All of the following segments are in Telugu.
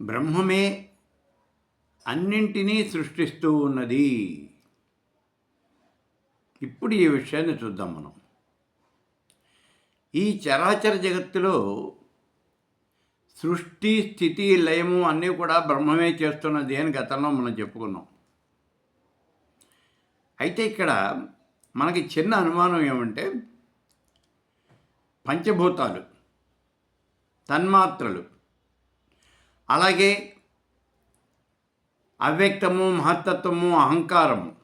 బ్రహ్మమే అన్నింటినీ సృష్టిస్తూ ఉన్నది. ఇప్పుడు ఈ విషయాన్ని చూద్దాం మనం. ఈ చరాచర జగత్తులో సృష్టి స్థితి లయము అన్నీ కూడా బ్రహ్మమే చేస్తున్నది అని గతంలో మనం చెప్పుకున్నాం. అయితే ఇక్కడ మనకి చిన్న అనుమానం ఏమంటే పంచభూతాలు తన్మాత్రలు అలాగే అవ్యక్తము మహత్తత్వము అహంకారము.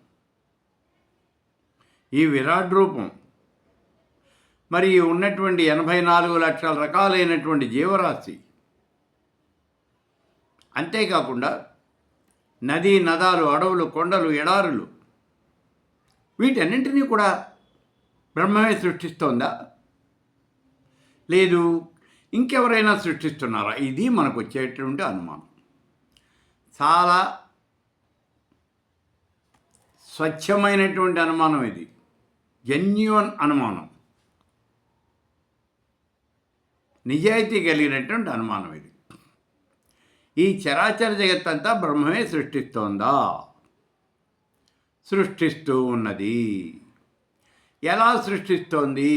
ఈ విరాట్ రూపం. మరి ఉన్నటువంటి ఎనభై నాలుగు లక్షల రకాలైనటువంటి జీవరాశి. అంతేకాకుండా నదీ నదాలు అడవులు కొండలు ఎడారులు వీటన్నింటినీ కూడా బ్రహ్మమే సృష్టిస్తోందా? లేదు. ఇంకెవరైనా సృష్టిస్తున్నారా? ఇది మనకు వచ్చేటువంటి అనుమానం. చాలా స్వచ్ఛమైనటువంటి అనుమానం ఇది. జెన్యున్ అనుమానం. నిజాయితీ కలిగినటువంటి అనుమానం ఇది. ఈ చరాచర జగత్తంతా బ్రహ్మమే సృష్టిస్తోందా? సృష్టిస్తూ ఉన్నది. ఎలా సృష్టిస్తోంది?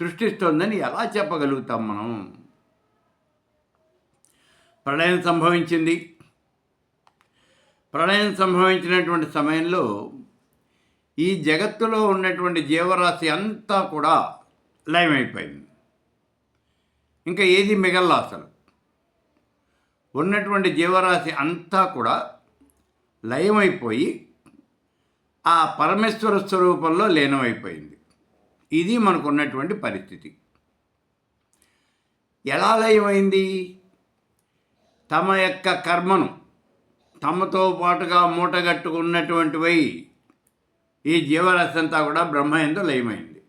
సృష్టిస్తోందని ఎలా చెప్పగలుగుతాం మనం? ప్రళయం సంభవించింది. ప్రళయం సంభవించినటువంటి సమయంలో ఈ జగత్తులో ఉన్నటువంటి జీవరాశి అంతా కూడా లయమైపోయింది. ఇంకా ఏది మిగల్లా అసలు? ఉన్నటువంటి జీవరాశి అంతా కూడా లయమైపోయి ఆ పరమేశ్వర స్వరూపంలో లీనమైపోయింది. ఇది మనకున్నటువంటి పరిస్థితి. ఎలా లయమైంది? తమ యొక్క కర్మను తమతో పాటుగా మూటగట్టుకున్నటువంటివై ఈ జీవరాశి అంతా కూడా బ్రహ్మ ఎందు లయమైంది.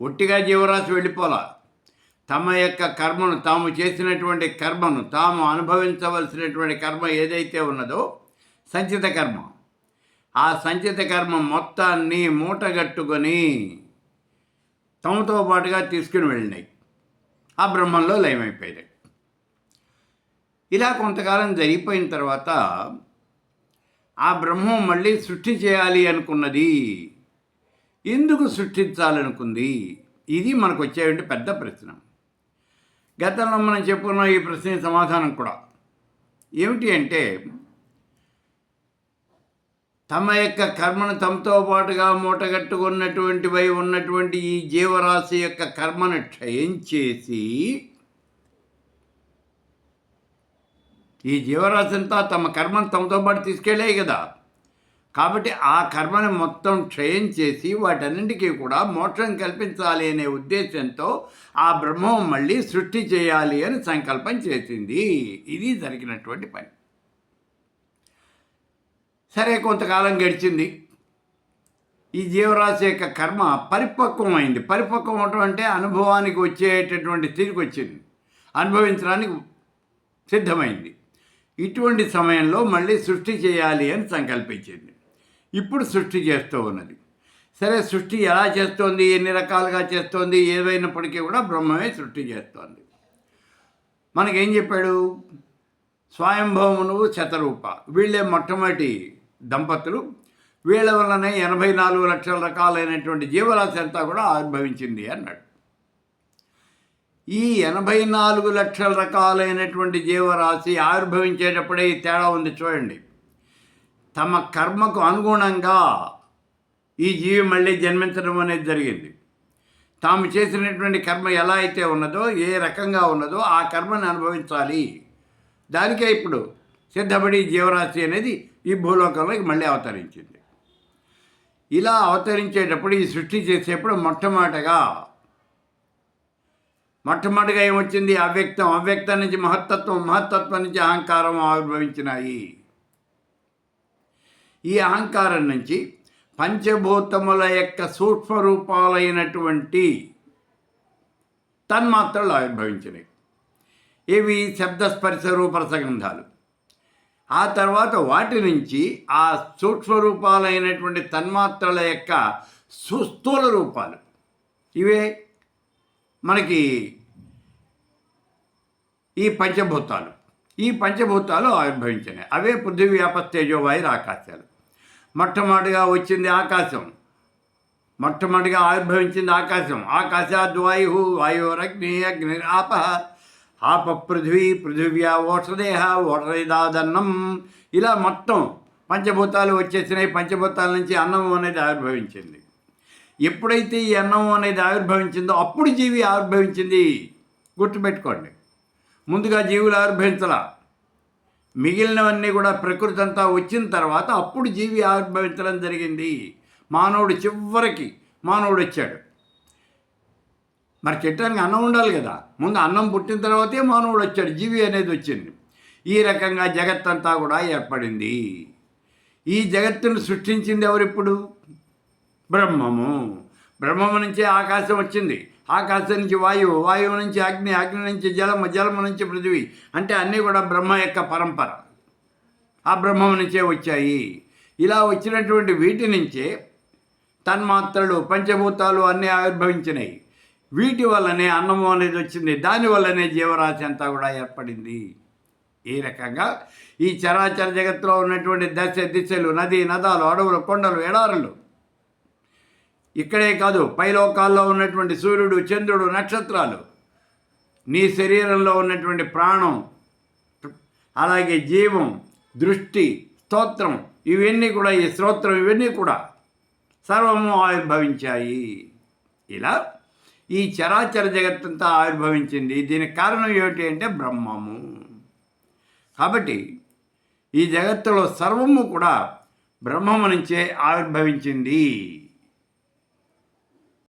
ఒట్టిగా జీవరాశి వెళ్ళిపోలా. తమ యొక్క కర్మను తాము చేసినటువంటి కర్మను తాము అనుభవించవలసినటువంటి కర్మ ఏదైతే ఉన్నదో సంచిత కర్మ. ఆ సంచిత కర్మ మొత్తాన్ని మూటగట్టుకొని తమతో పాటుగా తీసుకుని వెళ్ళినాయి. ఆ బ్రహ్మంలో లయమైపోయినాయి. ఇలా కొంతకాలం జరిగిపోయిన తర్వాత ఆ బ్రహ్మం మళ్ళీ సృష్టి చేయాలి అనుకున్నది. ఎందుకు సృష్టించాలనుకుంది? ఇది మనకు వచ్చేటువంటి పెద్ద ప్రశ్న. గతంలో మనం చెప్పుకున్న ఈ ప్రశ్న సమాధానం కూడా. ఏమిటి అంటే తమ యొక్క కర్మను తమతో పాటుగా మూటగట్టుకున్నటువంటివై ఉన్నటువంటి ఈ జీవరాశి యొక్క కర్మను క్షయం చేసి ఈ జీవరాశి అంతా తమ కర్మను తమతో పాటు తీసుకెళ్ళాయి కదా. కాబట్టి ఆ కర్మని మొత్తం క్షయం చేసి వాటన్నింటికీ కూడా మోక్షం కల్పించాలి అనే ఉద్దేశంతో ఆ బ్రహ్మం మళ్ళీ సృష్టి చేయాలి అని సంకల్పం చేసింది. ఇది జరిగినటువంటి పని. సరే కొంతకాలం గడిచింది. ఈ జీవరాశి యొక్క కర్మ పరిపక్వం అయింది. పరిపక్వం అవటం అంటే అనుభవానికి వచ్చేటటువంటి స్థితికి వచ్చింది. అనుభవించడానికి సిద్ధమైంది. ఇటువంటి సమయంలో మళ్ళీ సృష్టి చేయాలి అని సంకల్పించింది. ఇప్పుడు సృష్టి చేస్తూ ఉన్నది. సరే సృష్టి ఎలా చేస్తోంది? ఎన్ని రకాలుగా చేస్తోంది? ఏదైనప్పటికీ కూడా బ్రహ్మమే సృష్టి చేస్తోంది. మనకేం చెప్పాడు? స్వయంభవమును శతరూప. వీళ్ళే మొట్టమొదటి దంపతులు. వీళ్ళ వల్లనే ఎనభై నాలుగు లక్షల రకాలైనటువంటి జీవరాశి అంతా కూడా ఆవిర్భవించింది అన్నాడు. ఈ ఎనభై నాలుగు లక్షల రకాలైనటువంటి జీవరాశి ఆవిర్భవించేటప్పుడే ఈ తేడా ఉంది చూడండి. తమ కర్మకు అనుగుణంగా ఈ జీవి మళ్ళీ జన్మించడం అనేది జరిగింది. తాము చేసినటువంటి కర్మ ఎలా అయితే ఉన్నదో ఏ రకంగా ఉన్నదో ఆ కర్మను అనుభవించాలి. దానికే ఇప్పుడు సిద్ధపడి జీవరాశి అనేది ఈ భూలోకంలోకి మళ్ళీ అవతరించింది. ఇలా అవతరించేటప్పుడు ఈ సృష్టి చేసేప్పుడు మొట్టమొదటగా మొట్టమొదటిగా ఏమొచ్చింది? అవ్యక్తం. అవ్యక్తం నుంచి మహత్తత్వం మహత్తత్వం నుంచి అహంకారం ఆవిర్భవించినాయి. ఈ అహంకారం నుంచి పంచభూతముల యొక్క సూక్ష్మరూపాలైనటువంటి తన్మాత్రలు ఆవిర్భవించినాయి. ఇవి శబ్దస్పర్శ రూపరసగంధాలు ఆ తర్వాత వాటి నుంచి ఆ సూక్ష్మ రూపాలైనటువంటి తన్మాత్రల యొక్క సుస్థూల రూపాలు. ఇవే మనకి ఈ పంచభూతాలు. ఈ పంచభూతాలు ఆవిర్భవించినాయి అవే పృథివీ అపస్తేజోవాయురు ఆకాశాలు. మొట్టమొదటిగా వచ్చింది ఆకాశం. మొట్టమొదటిగా ఆవిర్భవించింది ఆకాశం. ఆకాశాద్ వాయు వాయురగ్ని అగ్ని ఆప ఆప పృథ్వీ పృథివ్యా ఓషదేహ ఓషదేదాదన్నం ఇలా మొత్తం పంచభూతాలు వచ్చేసినాయి పంచభూతాల నుంచి అన్నం అనేది ఆవిర్భవించింది. ఎప్పుడైతే ఈ అన్నం అనేది ఆవిర్భవించిందో అప్పుడు జీవి ఆవిర్భవించింది. గుర్తుపెట్టుకోండి. ముందుగా జీవులు ఆవిర్భవించలా. మిగిలినవన్నీ కూడా ప్రకృతి అంతా వచ్చిన తర్వాత అప్పుడు జీవి ఆవిర్భవించడం జరిగింది. మానవుడు చివరికి మానవుడు వచ్చాడు. మరి చెట్టానికి అన్నం ఉండాలి కదా. ముందు అన్నం పుట్టిన తర్వాతే మానవుడు వచ్చాడు. జీవి అనేది వచ్చింది. ఈ రకంగా జగత్తంతా కూడా ఏర్పడింది. ఈ జగత్తును సృష్టించింది ఎవరిప్పుడు బ్రహ్మము. బ్రహ్మము నుంచే ఆకాశం వచ్చింది. ఆకాశం నుంచి వాయువు వాయువు నుంచి అగ్ని అగ్ని నుంచి జలము జలము నుంచి పృథివీ. అంటే అన్నీ కూడా బ్రహ్మ యొక్క పరంపర. ఆ బ్రహ్మము నుంచే వచ్చాయి. ఇలా వచ్చినటువంటి వీటి నుంచే తన్మాత్రలు పంచభూతాలు అన్నీ ఆవిర్భవించినాయి. వీటి వల్లనే అన్నము అనేది వచ్చింది. దానివల్లనే జీవరాశి అంతా కూడా ఏర్పడింది. ఈ రకంగా ఈ చరాచర జగత్తులో ఉన్నటువంటి దశ దిశలు నది నదాలు అడవులు కొండలు ఎడారులు ఇక్కడే కాదు పైలోకాల్లో ఉన్నటువంటి సూర్యుడు చంద్రుడు నక్షత్రాలు. నీ శరీరంలో ఉన్నటువంటి ప్రాణం అలాగే జీవం దృష్టి స్తోత్రం ఇవన్నీ కూడా ఈ స్తోత్రం ఇవన్నీ కూడా సర్వము ఆవిర్భవించాయి. ఇలా ఈ చరాచర జగత్తంతా ఆవిర్భవించింది. దీనికి కారణం ఏమిటి అంటే బ్రహ్మము. కాబట్టి ఈ జగత్తులో సర్వము కూడా బ్రహ్మము నుంచే ఆవిర్భవించింది.